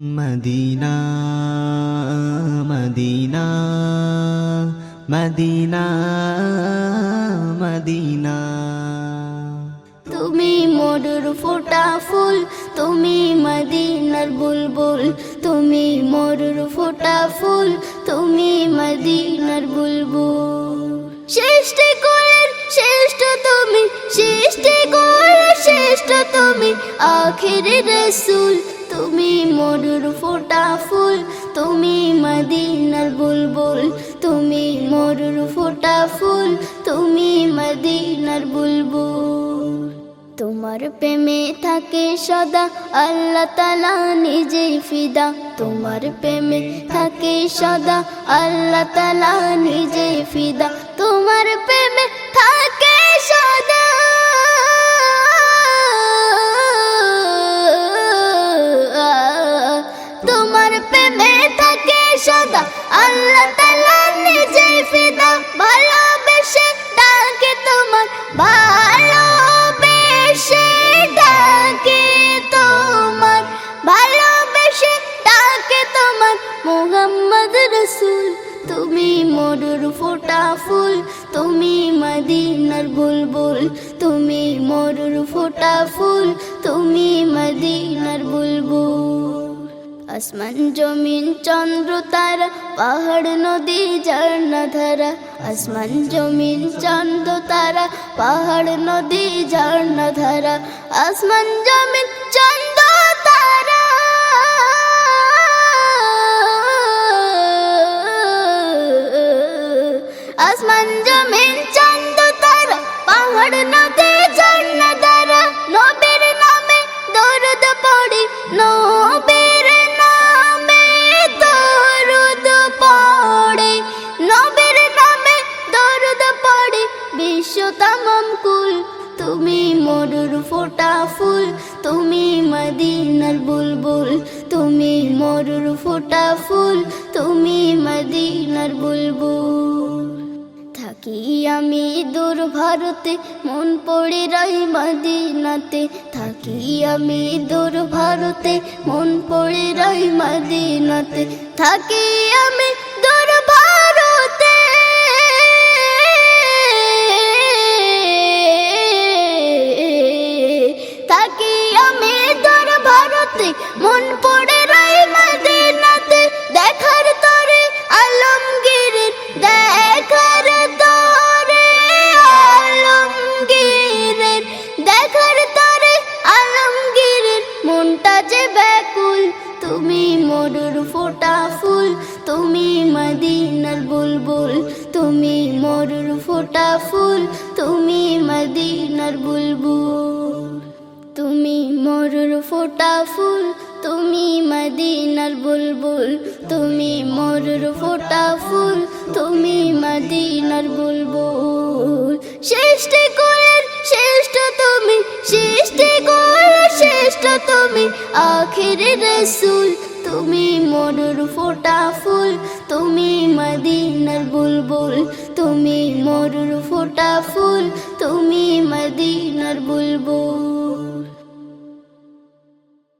Medina Medina Medina Medina. তুমি মরুর ফোটা ফুল, তুমি মদিনার বুলবুল। তুমি মরুর ফোটা ফুল, তুমি মদিনার বুলবুল। সৃষ্টি কোলের শ্রেষ্ঠ তুমি, সৃষ্টি কোলের শ্রেষ্ঠ তুমি আখির রসুল, তুমি মরুর ফোটা ফুল, তুমি মদিনার বুলবুল, তুমি মরুর ফোটা ফুল, তুমি মদিনার বুলবুল। তোমার প্রেমে থাকে সদা আল্লাহ তালা নিজেই ফিদা। তোমার প্রেমে থাকে সদা আল্লাহ তালা নিজেই ফিদা। তোমার সদা আল্লাহ তালা নিজেই ফিদা, ভালোবেসে ডাকে তোমার, ভালোবেসে ডাকে তোমার, ভালোবেসে ডাকে তোমার, মোহাম্মদ রসুল, তুমি মরুর ফোটা ফুল, তুমি মদিনার বুলবুল, তুমি মরুর ফোটা ফুল, তুমি মদিনার বুলবুল। আসমান জমিন চন্দ্র তারা পাহাড় নদী ঝর্ণা ধারা আসমান জমিন চন্দ্র তারা পাহাড় নদী ঝর্ণা ধারা আসমান জমিন বিশ্ব তামাম কুল। তুমি মরুর ফোটা ফুল, তুমি মদিনার বুলবুল। তুমি মরুর ফোটা ফুল, তুমি মদিনার বুলবুল। থাকি আমি দূর ভারতে, মন পড়ে রাই মদিনাতে। থাকি আমি দূর ভারতে, মন পড়ে রাই মদিনাতে। থাকি আমি ভারতে মন পড়ে রাই মদিনাতে দেখার তরে আলমগীরের দেখার তরে আলমগীরের দেখার তরে আলমগীরের মনটা যে ব্যাকুল। তুমি মরুর ফোটা ফুল, তুমি মদিনার বুলবুল, তুমি মরুর ফোটা ফুল, তুমি মদিনার বুলবুল। মরুর ফোটা ফুল, তুমি মদিনার বুলবুল। তুমি মরুর ফোটা ফুল, তুমি মদিনার বুলবুল। শ্রেষ্ঠ কোলের শ্রেষ্ঠ তুমি, সৃষ্টি কোলের শ্রেষ্ঠ তুমি, আখির রসুল। তুমি মরুর ফোটা ফুল, তুমি মদিনার বুলবুল। তুমি মরুর ফোটা ফুল, তুমি মদিনার বুলবুল।